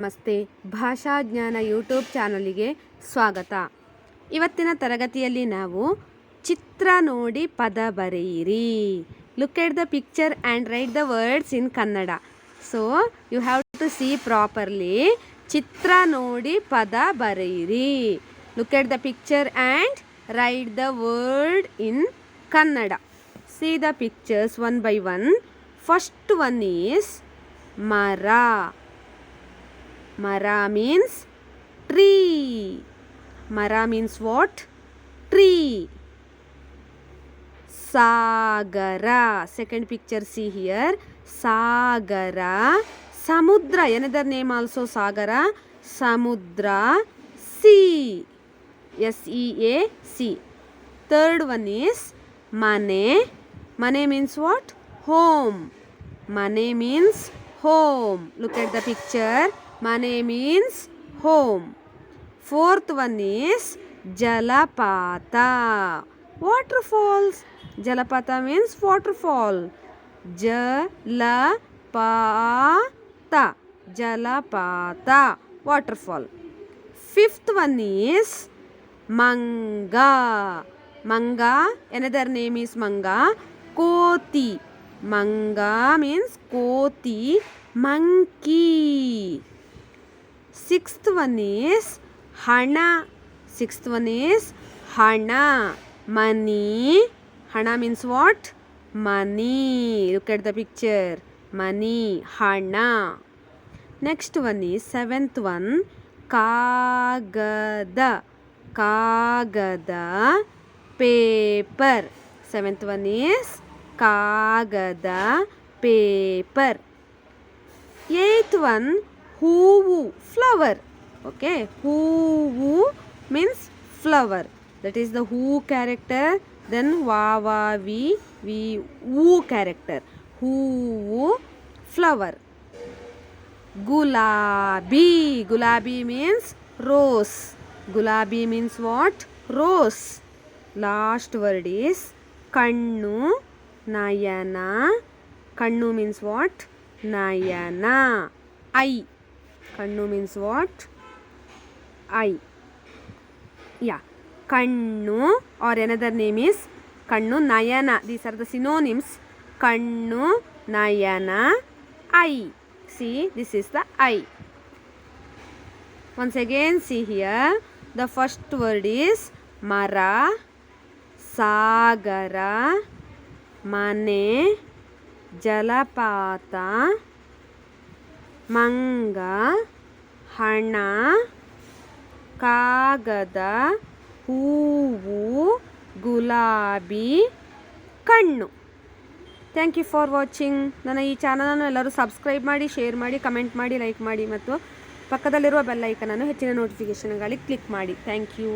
ನಮಸ್ತೆ. ಭಾಷಾಜ್ಞಾನ ಯೂಟ್ಯೂಬ್ ಚಾನಲಿಗೆ ಸ್ವಾಗತ. ಇವತ್ತಿನ ತರಗತಿಯಲ್ಲಿ ನಾವು ಚಿತ್ರ ನೋಡಿ ಪದ ಬರೆಯಿರಿ. Look at the picture and write the words in Kannada. So you have to see properly ಚಿತ್ರ ನೋಡಿ ಪದ ಬರೆಯಿರಿ. Look at the picture and write the word in Kannada. See the pictures one by one first one is ಮರ. Mara means tree. Mara means what? Tree. Sagara. Second picture see here. Sagara. Samudra. Another name also Sagara. Samudra. Sea. S E A C. Third one is Mane. Mane means what? Home. Mane means home. Look at the picture. मने means home fourth one is जलपात waterfalls जलपात mean waterfall ज ल पा जलपात waterfall fifth one is मंगा मंगा an name is मंगा कोती मंगा मीन्स कोति मंकी ಸಿಕ್ಸ್ತ್ ಒನ್ ಈಸ್ ಹಣ ಸಿಕ್ಸ್ತ್ ಒನ್ ಈಸ್ ಹಣ ಮನಿ ಹಣ means what money look at the picture money ಹಣ next one is seventh one ಕಾಗದ ಕಾಗದ ಪೇಪರ್ ಸೆವೆಂತ್ ಒನ್ ಈಸ್ ಕಾಗದ ಪೇಪರ್ ಏಯ್ತ್ ಒನ್ ಹೂವು ಫ್ಲವರ್ ಓಕೆ ಹೂವು means flower that is the who character then ವಾ ವಾ ವಿ ವಿ ಹೂ ಕ್ಯಾರೆಕ್ಟರ್ ಹೂವು ಫ್ಲವರ್ ಗುಲಾಬಿ ಗುಲಾಬಿ ಮೀನ್ಸ್ ರೋಸ್ ಗುಲಾಬಿ means what rose last word is ಕಣ್ಣು ನಯನ ಕಣ್ಣು ಮೀನ್ಸ್ ವಾಟ್ ನಯನ ಐ ಕಣ್ಣು ಮೀನ್ಸ್ ವಾಟ್ ಐ ಯಾ ಕಣ್ಣು ಆರ್ ಎನದರ್ ನೇಮ್ ಈಸ್ ಕಣ್ಣು ನಯನ ದೀಸ್ ಆರ್ ದ ಸಿನೋನಿಮ್ಸ್ ಕಣ್ಣು ನಯನ I see this is the eye once again see here the first word is ಮರ ಸಾಗರ ಮನೆ ಜಲಪಾತ ಮಂಗ, ಹಣ, ಕಾಗದ, ಹೂವು, ಗುಲಾಬಿ, ಕಣ್ಣು. ಥ್ಯಾಂಕ್ ಯು ಫಾರ್ ವಾಚಿಂಗ್ ನನ್ನ ಈ ಚಾನಲನ್ನು ಎಲ್ಲರೂ ಸಬ್ಸ್ಕ್ರೈಬ್ ಮಾಡಿ ಶೇರ್ ಮಾಡಿ ಕಮೆಂಟ್ ಮಾಡಿ ಲೈಕ್ ಮಾಡಿ ಮತ್ತು ಪಕ್ಕದಲ್ಲಿರುವ ಬೆಲ್ ಐಕನನ್ನು ಹೆಚ್ಚಿನ ನೋಟಿಫಿಕೇಷನ್ಗಳಿಗೆ ಕ್ಲಿಕ್ ಮಾಡಿ. Thank you